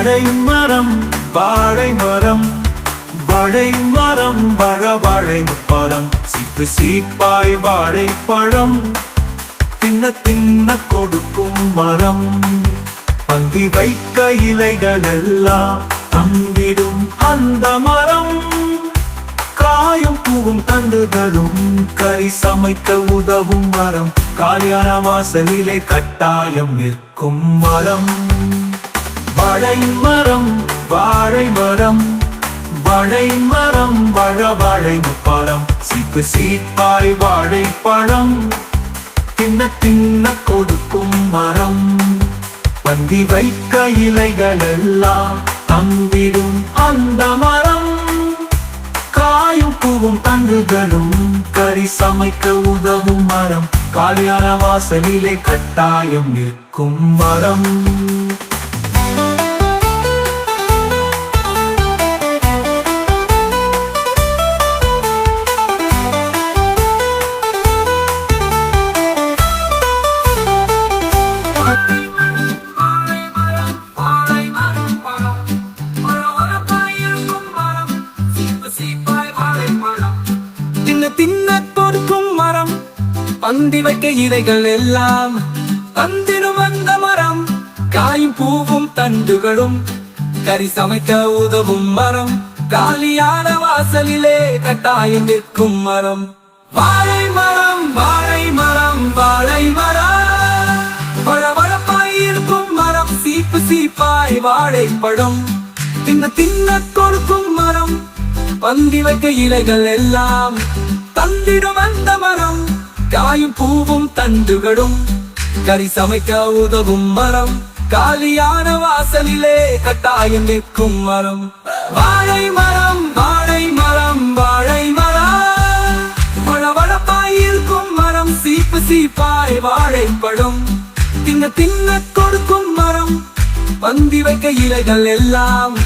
வாழை மரம் வாழை மரம். வாழை மரம் வர வாழை பழம் சீப்பு சீப்பாய் வாழை பழம். தின்ன தின்ன கொடுக்கும் மரம். பந்தி வைக்க இலைகள் எல்லாம் தந்திடும் அந்த மரம். காயும் பூவும் தண்டுகளும் கறி சமைக்க உதவும் மரம். காலியான வாசலிலே கட்டாயம் நிற்கும் மரம். வாழை மரம் வாழை மரம் வாழை மரம் வாழ வாழை பழம் சீப்பு சீப்பாய் வாழை பழம் தின்ன தின்ன கொடுக்கும் மரம். பந்தி வைக்க இலைகள் எல்லாம் தந்திடும் அந்த மரம். காயும் பூவும் தங்குகளும் கறி சமைக்க உதவும் மரம். காலியான வாசலிலே கட்டாயம் நிற்கும் மரம். தின்ன கொடுக்கும் மரம்? பந்தி வைக்க இலைகள் எல்லாம் தந்திடும் அந்த மரம். காயும் பூவும் தண்டுகளும் கறி சமைக்க உதவும் மரம். காலியான வாசலிலே கட்டாயம் நிற்கும் மரம். வாழை மரம் வாழை மரம் வாழை மரம். வளவளப்பாய் இருக்கும் மரம் சீப்பு சீப்பாய் வாழைப்படும் தின்ன தின்ன கொடுக்கும் மரம். பந்தி வைக்க இலைகள் எல்லாம் தந்திடும் அந்த மரம். காயும் பூவும் தண்டுகளும். கறி சமைக்க உதவும் மரம். காலியான வாசலிலே கட்டாயம் நிற்கும் மரம். வாழை மரம் வாழை மரம் வாழை மரம். வளவளப்பாய் இருக்கும் மரம் சீப்பு சீப்பாய் வாழைப்படும் தின்ன தின்ன கொடுக்கும் மரம். பந்தி வைக்க இலைகள் எல்லாம்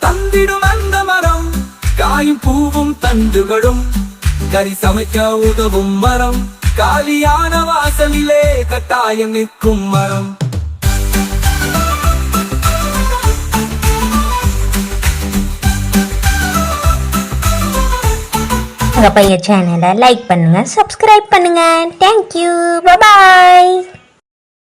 தந்திடும் காயும் பூவும் தண்டுகளும் கறி சமைக்க உதவும் மரம் காலியான வாசலிலே கட்டாயம் நிற்கும் மரம். எங்கள் பையன் சேனலை லைக் பண்ணுங்கள் சப்ஸ்கிரைப் பண்ணுங்கள் தேங்க்யூ பபாய்